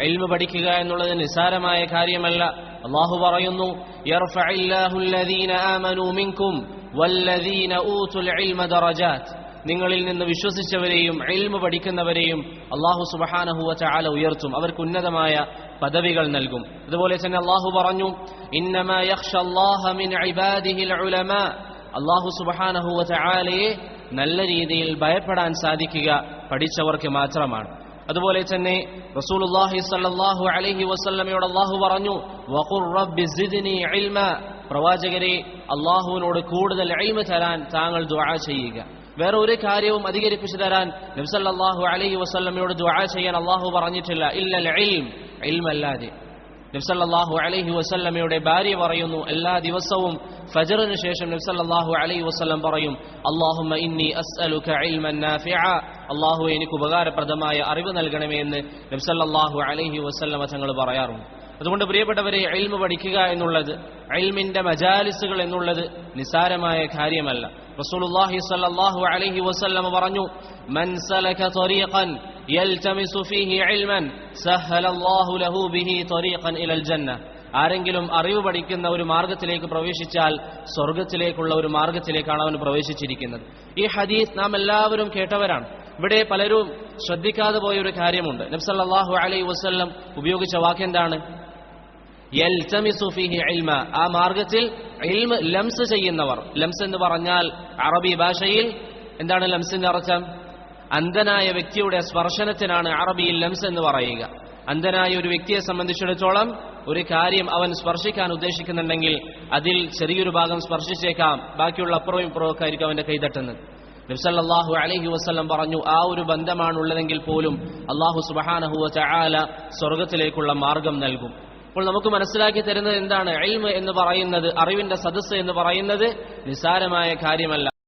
ഇൽമ പഠിക്കുക എന്നുള്ളത് നിസാരമായ കാര്യമല്ല. അള്ളാഹു പറയുന്നു "യർഫഇല്ലാഹു അല്ലദീന ആമനൂ മിൻകും വല്ലദീന ഊതുൽ ഇൽമ ദറജാത്ത്. നിങ്ങളിൽ നിന്ന് വിശ്വസിച്ചവരെയും ഇൽമ പഠിക്കുന്നവരെയും അള്ളാഹു സുബ്ഹാനഹു ചാല ഉയർത്തും. അവർക്ക് ഉന്നതമായ പദവികൾ നൽകും. അതുപോലെ തന്നെ അള്ളാഹു പറഞ്ഞു അള്ളാഹു സുബ്ഹാനഹു ചാലയെ നല്ല രീതിയിൽ ഭയപ്പെടാൻ സാധിക്കുക പഠിച്ചവർക്ക് മാത്രമാണ്. അതുപോലെ തന്നെ റസൂലുള്ളാഹി സ്വല്ലല്ലാഹു അലൈഹി വസല്ലമയോട് അള്ളാഹു പറഞ്ഞു വഖുർ റബ്ബി സിദ്നി ഇൽമ. പ്രവാചകരെ അള്ളാഹുവിനോട് കൂടുതൽ ഇൽമ തരാൻ താങ്കൾ ദുആ ചെയ്യുക. വേറെ ഒരു കാര്യവും അധികരിപ്പിച്ചു തരാൻ നബ്സല്ലാഹു അലൈഹി വസല്ലമയോട് ദുആ ചെയ്യാൻ അള്ളാഹു പറഞ്ഞിട്ടില്ല. ഇല്ലൽ ഇൽം ഇൽമല്ലാതെ. നബ്സല്ലാഹു അലൈഹി വസല്ലമയുടെ ഭാര്യ പറയുന്നു എല്ലാ ദിവസവും ഫജറിന് ശേഷം നബ്സല്ലാഹു അലൈഹി വസ്ലം പറയും അള്ളാഹുമ്മ ഇന്നി അസ്അലുക ഇൽമൻ അള്ളാഹു എനിക്ക് ഉപകാരപ്രദമായ അറിവ് നൽകണമേ എന്ന് നബ്സല്ലാഹു അലൈഹി വസല്ലമ തങ്ങൾ പറയാറുണ്ട്. അതുകൊണ്ട് പ്രിയപ്പെട്ടവരെ എൽമ പഠിക്കുക എന്നുള്ളത് എൽമിന്റെ മജാലിസുകൾ എന്നുള്ളത് നിസാരമായ കാര്യമല്ല. റസൂലുള്ളാഹി സ്വല്ലല്ലാഹു അലൈഹി വസല്ലം പറഞ്ഞു മൻ സലക യൽതമിസു ഫീഹി ഇൽമൻ സഹലല്ലാഹു ലഹു ബിഹി തരീഖൻ ഇലൽ ജന്ന ആരെങ്കിലും അറിവ് പഠിക്കുന്ന ഒരു മാർഗത്തിലേക്ക് പ്രവേശിച്ചാൽ സ്വർഗത്തിലേക്കുള്ള ഒരു മാർഗത്തിലേക്കാണ് അവൻ പ്രവേശിച്ചിരിക്കുന്നത്. ഈ ഹദീസ് നാം എല്ലാവരും കേട്ടവരാണ്. ഇവിടെ പലരും ശ്രദ്ധിക്കാതെ പോയ ഒരു കാര്യമുണ്ട് നബ്സല്ലാഹു അലൈ വസ്ല്ലം ഉപയോഗിച്ച വാക്കെന്താണ് ആ മാർഗത്തിൽ ലംസ് ചെയ്യുന്നവർ. ലംസ് എന്ന് പറഞ്ഞാൽ അറബി ഭാഷയിൽ എന്താണ് ലംസിന്റെ അർത്ഥം? അന്ധനായ വ്യക്തിയുടെ സ്പർശനത്തിനാണ് അറബിയിൽ ലംസ് എന്ന് പറയുക. അന്ധനായ ഒരു വ്യക്തിയെ സംബന്ധിച്ചിടത്തോളം ഒരു കാര്യം അവൻ സ്പർശിക്കാൻ ഉദ്ദേശിക്കുന്നുണ്ടെങ്കിൽ അതിൽ ചെറിയൊരു ഭാഗം സ്പർശിച്ചേക്കാം ബാക്കിയുള്ള അപ്പുറവും ഇപ്പുറവും ഒക്കെ ആയിരിക്കും അവന്റെ കൈതട്ടുന്നത് നബ്സല്ലാഹു അലഹി വസ്ലം പറഞ്ഞു ആ ഒരു ബന്ധമാണ് ഉള്ളതെങ്കിൽ പോലും അള്ളാഹു സുബഹാനഹുവ ചായാല സ്വർഗത്തിലേക്കുള്ള മാർഗം നൽകും. അപ്പോൾ നമുക്ക് മനസ്സിലാക്കി തരുന്നത് എന്താണ്? എൽമ് എന്ന് പറയുന്നത് അറിവിന്റെ സദസ്സ് എന്ന് പറയുന്നത് നിസ്സാരമായ കാര്യമല്ല.